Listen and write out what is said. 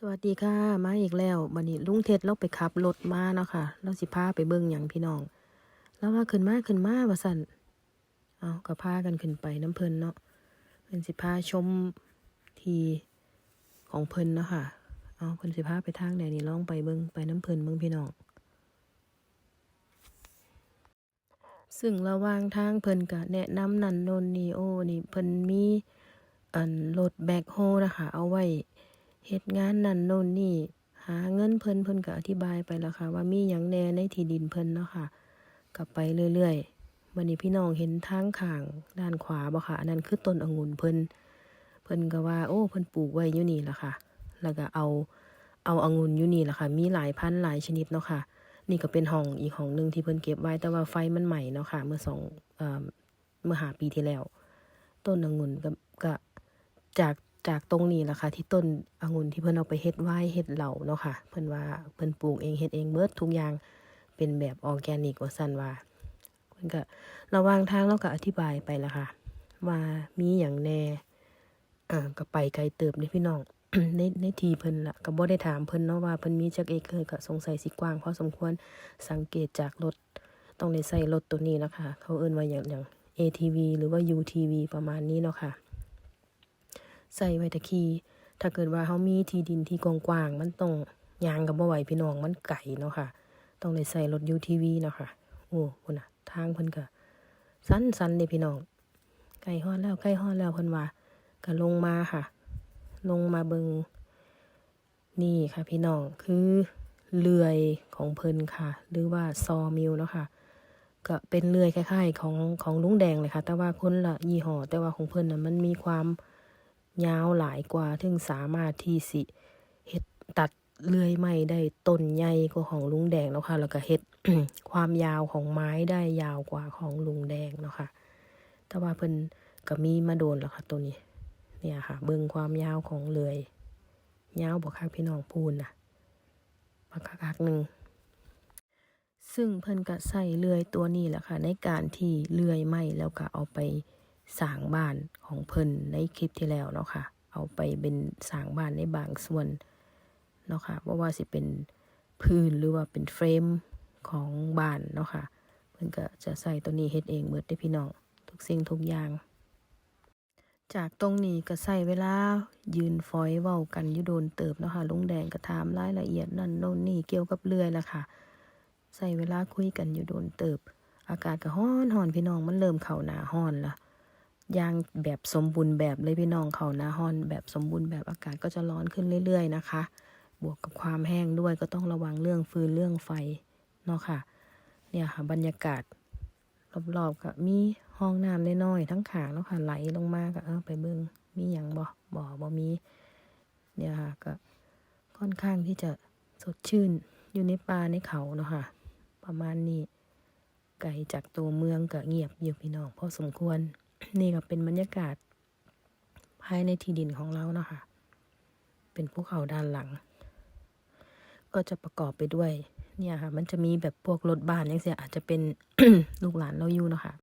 สวัสดีค่ะ มาอีกแล้วบันนี้ลุงเท็ดเราไปขับรถมาเนาะค่ะ เราสิพาไปเบิ่งหยังพี่น้องแล้วว่าขึ้นมาขึ้นมาว่าสั่นเอาก็พากันขึ้นไปน้ำเพิ่นเนาะเพิ่นสิพาชมทีของเพิ่นเนาะค่ะ เอาเพิ่นสิพาไปทางไหนนี่ล่องไปเบิ่งไปน้ำเพิ่นเบิ่งพี่น้องซึ่งระว่างทางเพิ่นก็แนะนำนันโนนนี่โอ้นี่เพิ่นมีอันรถแบคโฮนะคะเอาไว้ เฮ็ดงานนั่นโน่นนี่ หาเงินเพิ่นเพิ่นก็อธิบายไปแล้วค่ะ ว่ามีหยังแหน่ในที่ดินเพิ่นเนาะค่ะก็ไปเรื่อยๆวันนี้พี่น้องเห็นทางข้างด้านขวาบ่ค่ะอันนั้นคือต้นองุ่นเพิ่นเพิ่นก็ว่า โอ้เพิ่นปลูกไว้อยู่นี่ละค่ะ แล้วก็เอาเอาองุ่นอยู่นี่ละค่ะ มีหลายพันธุ์หลายชนิดเนาะค่ะ นี่ก็เป็นห้องอีกห้องหนึ่งที่เพิ่นเก็บไว้แต่ว่าไฟมันใหม่เนาะค่ะ เมื่อสองเอ่อเมื่อหาปีที่แล้ว ต้นองุ่นก็จาก จากตรงนี้ล่ะค่ะที่ต้นองุ่นที่เพิ่นเอาไปเฮ็ดไว้เฮ็ดเหล่าเนาะค่ะ เพิ่นว่าเพิ่นปลูกเองเฮ็ดเองเบิดทุกอย่างเป็นแบบออร์แกนิกว่าซั่นว่าเพิ่นก็ระว่างทางเราก็อธิบายไปล้วค่ะ ว่ามีหยังแหน่อ่าก็ไปไกลเติบเด้พี่น้องในในทีเพิ่นละก็บ่ได้ถามเพิ่นเนาะว่าเพิ่นมีจักเอกเคยก็สงสัยสิกว้างพอสมควรสังเกตจากรถต้องได้ใส่รถตัวนี้นะค่ะเขาเอิ้นว่าหยังหยัง ATV หรือว่า UTV ประมาณนี้เนาะค่ะ ใส่ไว้ตะคีถ้าเกิดว่าเขามีที่ดินที่กว้างๆมันต้องยางกับบ่ไหวพี่น้องมันไก่เนาะค่ะ ต้องได้ใส่รถ UTV เนาะค่ะ โอ้คุณน่ะ ทางเพิ่นก็สั้นๆเด้พี่น้องใกล้ฮอดแล้วใกล้ฮอดแล้วเพิ่นว่าก็ลงมาค่ะ ลงมาเบิงนี่ค่ะ พี่น้องคือเลื่อยของเพิ่นค่ะ หรือว่าซอมิลเนาะค่ะก็เป็นเลื่อยคล้ายๆ ของของลุงแดงเลยค่ะ แต่ว่าคนละยี่ห้อแต่ว่าของเพิ่นน่ะมันมีความ ยาวหลายกว่าถึงสามารถที่สิเฮ็ดตัดเลื่อยไม้ได้ต้นใหญ่กว่าของลุงแดงเนาะค่ะ แล้วก็เฮ็ดความยาวของไม้ได้ยาวกว่าของลุงแดงเนาะค่ะ แต่ว่าเพิ่นก็มีมาโดนแล้วค่ะตัวนี้ เนี่ยค่ะ เบิ่งความยาวของเลื่อยยาวบ่คักพี่น้องพูนน่ะบักคักหนึงซึ่งเพิ่นก็ใส่เลื่อยตัวนี้แหละค่ะ ในการที่เลื่อยไม้แล้วก็เอาไป สางบ้านของเพิ่นในคลิปที่แล้วเนาะค่ะ เอาไปเป็นสางบ้านในบางส่วนเนาะค่ะว่าะว่าสิเป็นพื้นหรือว่าเป็นเฟรมของบ้านเนาะค่ะ เพิ่นก็จะใส่ตัวนี้เฮ็ดเองเบิดได้พี่น้องทุกสิ่งทุกอย่าง จากตรงนี้ก็ใส่เวลายืนฟอยเว้ากันอยู่โดนเติบเนาะค่ะลุงแดงก็ถามรายละเอียดนั่นโน่นนี่เกี่ยวกับเลื่อยละค่ะใส่เวลาคุยกันอยู่โดนเติบ อากาศก็ฮ้อนฮอนพี่น้องมันเริ่มเข้าหนาฮ้อนละ ย่างแบบสมบูรณ์แบบเลยพี่น้องเขาหนาฮ้อน แบบสมบูรณ์แบบอากาศก็จะร้อนขึ้นเรื่อย ๆ นะคะ บวกกับความแห้งด้วยก็ต้องระวังเรื่องฟืนเรื่องไฟเนาะค่ะ เนี่ยค่ะบรรยากาศรอบๆก็มีห้องน้ำน้อยๆทั้งขางแล้วค่ะไหลลงมาก็เออไปเบิ่งมีหยังบ่บ่บ่มี เนี่ยค่ะก็ค่อนข้างที่จะสดชื่นอยู่ในป่าในเขาเนาะค่ะ ประมาณนี้ไกลจากตัวเมืองก็เงียบอยู่พี่น้องพอสมควร นี่ก็เป็นบรรยากาศ ภายในที่ดินของเราเนาะค่ะ เป็นภูเขาด้านหลัง ก็จะประกอบไปด้วย เนี่ยค่ะ มันจะมีแบบพวกรถบ้านอย่างเสียอาจจะเป็นลูกหลานเราอยู่เนาะค่ะ